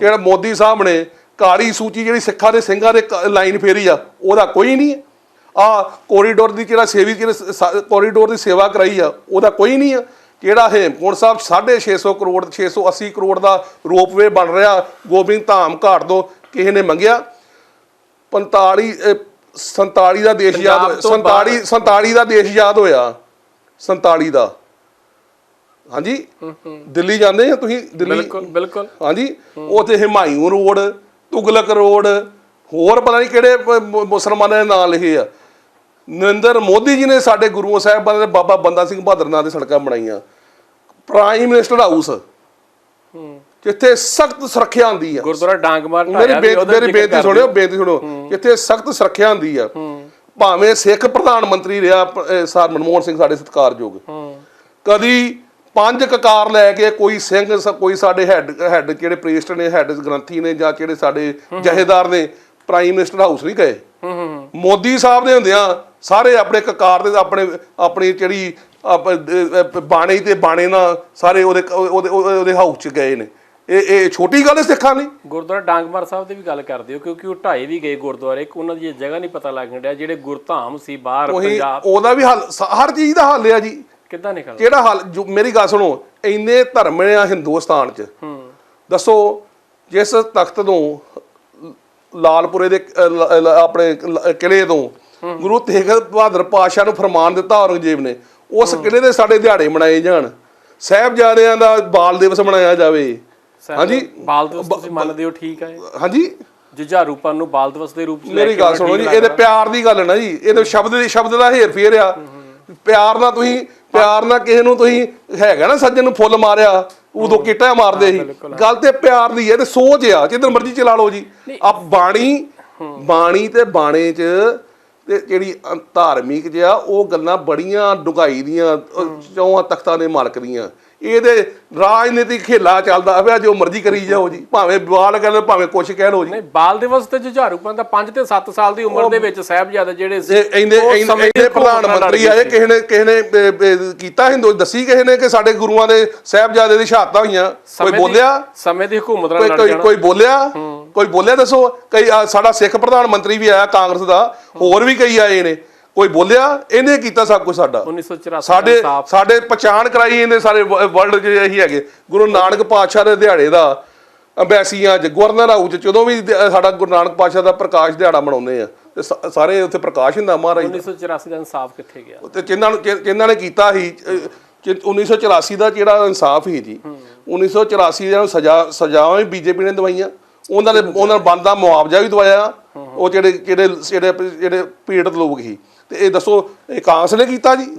ਜਿਹੜਾ ਮੋਦੀ ਸਾਹਿਬ ਨੇ ਕਾਲੀ ਸੂਚੀ ਜਿਹੜੀ ਸਿੱਖਾਂ ਦੇ ਸਿੰਘਾਂ ਦੇ ਲਾਈਨ ਫੇਰੀ ਆ ਉਹਦਾ ਕੋਈ ਨਹੀਂ ਆ। ਕੋਰੀਡੋਰ ਦੀ ਜਿਹੜਾ ਸੇਵੀ ਜਿਹੜੇ ਕੋਰੀਡੋਰ ਦੀ ਸੇਵਾ ਕਰਾਈ ਆ ਉਹਦਾ ਕੋਈ ਨਹੀਂ ਆ। ਜਿਹੜਾ ਹੇਮਕੁੰਟ ਸਾਹਿਬ 650 ਕਰੋੜ 680 ਕਰੋੜ ਦਾ ਰੋਪਵੇ ਬਣ ਰਿਹਾ ਗੋਬਿੰਦ ਧਾਮ ਘਾਟ ਤੋਂ ਕਿਸੇ ਨੇ ਮੰਗਿਆ। 45 ਅਹ, 47 ਦਾ ਦੇਸ਼ ਯਾਦ ਪੰਜਾਬ ਤੋਂ 47 47 ਦਾ ਦੇਸ਼ ਯਾਦ ਹੋਇਆ। 47 ਦਾ। ਹਾਂਜੀ? ਦਿੱਲੀ ਜਾਂਦੇ ਆ ਤੁਸੀਂ ਦਿੱਲੀ? ਬਿਲਕੁਲ ਬਿਲਕੁਲ। ਹਾਂਜੀ? ਉੱਥੇ ਹਿਮਾਯੂ ਰੋਡ ਤੁਗਲਕ ਰੋਡ ਹੋਰ ਪਤਾ ਨਹੀਂ ਕਿਹੜੇ ਮੁਸਲਮਾਨਾਂ ਦੇ ਨਾਂ ਲਿਖੇ ਆ। ਨਰਿੰਦਰ ਮੋਦੀ ਜੀ ਨੇ ਸਾਡੇ ਗੁਰੂ ਸਾਹਿਬਾਨ ਦੇ ਬਾਬਾ ਬੰਦਾ ਸਿੰਘ ਬਹਾਦਰ ਨਾਂ ਦੇ ਸੜਕਾਂ ਬਣਾਈਆਂ। ਪ੍ਰਾਈਮ ਮਿਨਿਸਟਰ ਹਾਊਸ ਜਿੱਥੇ ਸਖਤ ਸੁਰੱਖਿਆ ਹੁੰਦੀ ਆ। ਗੁਰਦੁਆਰਾ ਡਾਂਗਮਾਰ ਮੇਰੀ ਮੇਰੀ ਜ਼ਿਕਰ ਬੇਨਤੀ ਸੁਣਿਓ ਬੇਨਤੀ ਸੁਣਿਓ। ਜਿੱਥੇ ਸਖਤ ਸੁਰੱਖਿਆ ਹੁੰਦੀ ਆ ਭਾਵੇਂ ਸਿੱਖ ਪ੍ਰਧਾਨ ਮੰਤਰੀ ਰਿਹਾ ਸਰ ਮਨਮੋਹਨ ਸਿੰਘ ਸਾਡੇ ਸਤਿਕਾਰਯੋਗ। ਹੂੰ। ਕਦੀ ਪੰਜ ਕਕਾਰ ਲੈ ਕੇ ਕੋਈ ਸਿੰਘ ਸ- ਕੋਈ ਸਾਡੇ ਹੈੱਡ ਹੈੱਡ ਜਿਹੜੇ ਪ੍ਰੀਸਟ ਨੇ ਹੈੱਡ ਗ੍ਰੰਥੀ ਨੇ ਜਾਂ ਜਿਹੜੇ ਸਾਡੇ ਜਹੇਦਾਰ ਨੇ ਪ੍ਰਾਈਮ ਮਿਨਿਸਟਰ ਹਾਊਸ ਨਹੀਂ ਗਏ। ਹੂੰ ਹੂੰ ਮੋਦੀ ਸਾਹਿਬ ਦੇ ਹੁੰਦਿਆਂ ਸਾਰੇ ਆਪਣੇ ਕਕਾਰ ਦੇ ਆਪਣੇ ਆਪਣੀ ਜਿਹੜੀ ਆਪ- ਅਹ ਅਹ ਬਾਣੇ ਤੇ ਬਾਣੇ ਨਾਲ ਸਾਰੇ ਉਹਦੇ ਉਹਦੇ ਉਹਦੇ ਉਹਦੇ ਹਾਊਸ ਚ ਗਏ ਨੇ। ਇਹ ਇਹ ਛੋਟੀ ਗੱਲ ਹੈ ਸਿੱਖਾਂ ਲਈ ਗੁਰਦੁਆਰਾ ਡਾਂਗਮਾਰ ਸਾਹਿਬ ਦੀ ਵੀ ਗੱਲ ਕਰਦੇ ਹੋ ਕਿਉਂਕਿ ਉਹ ਢਾਏ ਵੀ ਗਏ ਗੁਰਦੁਆਰੇ ਇੱਕ ਉਹਨਾਂ ਦੀ ਇਹ ਜਗ੍ਹਾ ਨਹੀਂ ਪਤਾ ਲੱਗਣ ਡਿਆ ਜਿਹੜੇ ਗੁਰਧਾਮ ਸੀ ਬਾਹਰ ਉਹੀ ਪੰਜਾਬ ਉਹਦਾ ਵੀ ਹੱਲ ਸ- ਹਰ ਚੀਜ਼ ਦਾ ਹੱਲ ਹੈ ਜੀ। ਕਿੱਦਾਂ ਨਿਕਲਦਾ? ਕਿਹੜਾ ਹੱਲ ਜੋ- ਮੇਰੀ ਗੱਲ ਸੁਣੋ ਇੰਨੇ ਧਰਮ ਨੇ ਆ ਹਿੰਦੁਸਤਾਨ ਚ। ਹੂੰ। ਦੱਸੋ ਜਿਸ ਤਖਤ ਨੂੰ ਲਾਲਪੁਰੇ ਦੇ ਆਪਣੇ ਕਿਲੇ ਤੋਂ ਗੁਰੂ ਤੇਗ ਬਹਾਦਰ ਪਾਤਸ਼ਾਹ ਨੂੰ ਫਰਮਾਨ ਦਿੱਤਾ ਔਰੰਗਜ਼ੇਬ ਨੇ ਉਸ ਕਿਲੇ ਦੇ ਸਾਡੇ ਦਿਹਾੜੇ ਮਨਾਏ ਜਾਣ। ਸਾਹਿਬਜ਼ਾਦਿਆਂ ਦਾ ਬਾਲ ਦਿਵਸ ਮਨਾਇਆ ਜਾਵੇ। ਹਾਂਜੀ। ਬਾਲ ਦਿਵਸ ਤੁਸੀਂ ਮੰਨਦੇ ਹੋ ਠੀਕ ਹੈ ਹਾਂਜੀ। ਜੁਝਾਰੂਪਨ ਨੂੰ ਬਾਲ ਦਿਵਸ ਦੇ ਰੂਪ ਚ ਲੈ ਮੇਰੀ ਗੱਲ ਸੁਣੋ ਜੀ ਇਹਦੇ? ਪਿਆਰ ਦੀ ਗੱਲ ਨਾ ਜੀ ਇਹਦੇ ਸ਼ਬਦ ਦੀ ਸ਼ਬਦ ਦਾ ਹੇਰ ਫੇਰ ਆ। ਪਿਆਰ ਨਾਲ ਤੁਸੀਂ ਪਿਆਰ ਨਾਲ ਕਿਸੇ ਨੂੰ ਤੁਸੀਂ ਹੈਗਾ ਨਾ ਸੱਜਣ ਨੂੰ ਫੁੱਲ ਮਾਰਿਆ ਉਦੋਂ ਕਿਟਾ ਮਾਰਦੇ ਸੀ। ਗੱਲ ਤੇ ਪਿਆਰ ਦੀ ਹੈ ਤੇ ਸੋਚ ਆ ਜਿੱਧਰ ਮਰਜ਼ੀ ਚਲਾ ਲਓ ਜੀ। ਆ ਬਾਣੀ ਬਾਣੀ ਤੇ ਬਾਣੇ ਚ ਤੇ ਜਿਹੜੀ ਧਾਰਮਿਕ ਜਿਹਾ ਉਹ ਗੱਲਾਂ ਬੜੀਆਂ ਡੁਗਾਈ ਦੀਆਂ ਚੌਹਾਂ ਤਖਤਾਂ ਦੇ ਮਾਲਕ ਦੀਆਂ। ਇਹਦੇ ਰਾਜਨੀਤਿਕ ਖੇਲਾ ਚੱਲਦਾ ਪਿਆ ਜੋ ਮਰਜ਼ੀ ਕਰੀ ਜਾਓ ਜੀ। ਭਾਵੇਂ ਵਿਵਾਦ ਕਰ ਲਓ ਭਾਵੇਂ ਕੁਛ ਕਹਿ ਲਓ ਜੀ। ਨਹੀਂ ਬਾਲ ਦਿਵਸ ਤੇ ਜੁਝਾਰੂਪਨ ਦਾ 5 ਤੇ 7 ਸਾਲ ਦੀ ਉਮਰ ਦੇ ਵਿੱਚ ਸਾਹਿਬਜ਼ਾਦੇ ਜਿਹੜੇ ਸੀ ਇਹ ਇੰਨੇ ਉਹ ਇੰਨੇ ਸਮੇਂ ਇੰਨੇ ਦੇ ਪ੍ਰਧਾਨ ਘੋਲ ਨਾਲ ਮੰਤਰੀ ਆਏ ਕਿਸੇ ਨੇ ਕਿਸੇ ਨੇ ਕੀਤਾ ਹਿੰਦੂ ਦੱਸੀ ਕਿਸੇ ਨੇ ਕਿ ਸਾਡੇ ਗੁਰੂਆਂ ਦੇ ਸਾਹਿਬਜ਼ਾਦੇ ਦੀ ਸ਼ਹਾਦਤਾਂ ਹੋਈਆਂ? ਕੋਈ ਸਮੇਂ ਦੀ- ਬੋਲਿਆ? ਸਮੇਂ ਦੀ ਹਕੂਮਤ ਨਾਲ ਕੋਈ ਲੜ ਕੋਈ ਜਾਣਾ। ਕੋਈ ਬੋਲਿਆ? ਕੋਈ ਬੋਲਿਆ ਦੱਸੋ। ਕਈ ਆਹ, ਸਾਡਾ ਸਿੱਖ ਪ੍ਰਧਾਨ ਮੰਤਰੀ ਵੀ ਆਇਆ ਕਾਂਗਰਸ ਦਾ ਹੋਰ ਵੀ ਕਈ ਆਏ ਨੇ। ਕੋਈ ਬੋਲਿਆ ਇਹਨੇ ਕੀਤਾ ਸਭ ਕੁਝ ਸਾਡਾ। 1984 ਸਾਡੇ ਸਾਡੇ ਪਛਾਣ ਕਰਾਈ ਇਹਨੇ ਸਾਰੇ ਵਰਲਡ 'ਚ ਇਹੀ ਹੈਗੇ। ਗੁਰੂ ਨਾਨਕ ਪਾਤਸ਼ਾਹ ਦੇ ਦਿਹਾੜੇ ਦਾ ਅੰਬੈਸੀਆਂ 'ਚ ਗਵਰਨਰ ਹਾਊਸ 'ਚ ਜਦੋਂ ਵੀ ਸਾਡਾ ਗੁਰੂ ਨਾਨਕ ਪਾਤਸ਼ਾਹ ਦਾ ਪ੍ਰਕਾਸ਼ ਦਿਹਾੜਾ ਮਨਾਉਂਦੇ ਆ ਤੇ ਸਾਰੇ ਉੱਥੇ ਪ੍ਰਕਾਸ਼ ਹੁੰਦਾ ਮਹਾਰਾਜ ਦਾ। 1984 ਦਾ ਇਨਸਾਫ ਕਿੱਥੇ ਗਿਆ? ਤੇ ਜਿਨ੍ਹਾਂ ਨੂੰ ਜਿਨ੍ਹਾਂ ਨੇ ਕੀਤਾ ਸੀ ਅਹ, ਕਿ 1984 ਦਾ ਜਿਹੜਾ ਇਨਸਾਫ ਸੀ ਜੀ 1984 ਦੇ ਨੂੰ ਸਜ਼ਾ ਸਜ਼ਾਵਾਂ ਵੀ ਬੀਜੇਪੀ ਨੇ ਦਵਾਈਆਂ ਉਹਨਾਂ ਦੇ ਉਹਨਾਂ ਨੂੰ ਬੰਦਾ ਮੁਆਵਜ਼ਾ ਵੀ ਦਵਾਇਆ ਉਹ ਜਿਹੜੇ ਜਿਹੜੇ ਜਿਹੜੇ ਜਿਹੜੇ ਪੀੜਤ ਲੋਕ ਸੀ। ਤੇ ਇਹ ਦੱਸੋ, ਇਹ ਕਾਂਗਰਸ ਨੇ ਕੀਤਾ ਜੀ?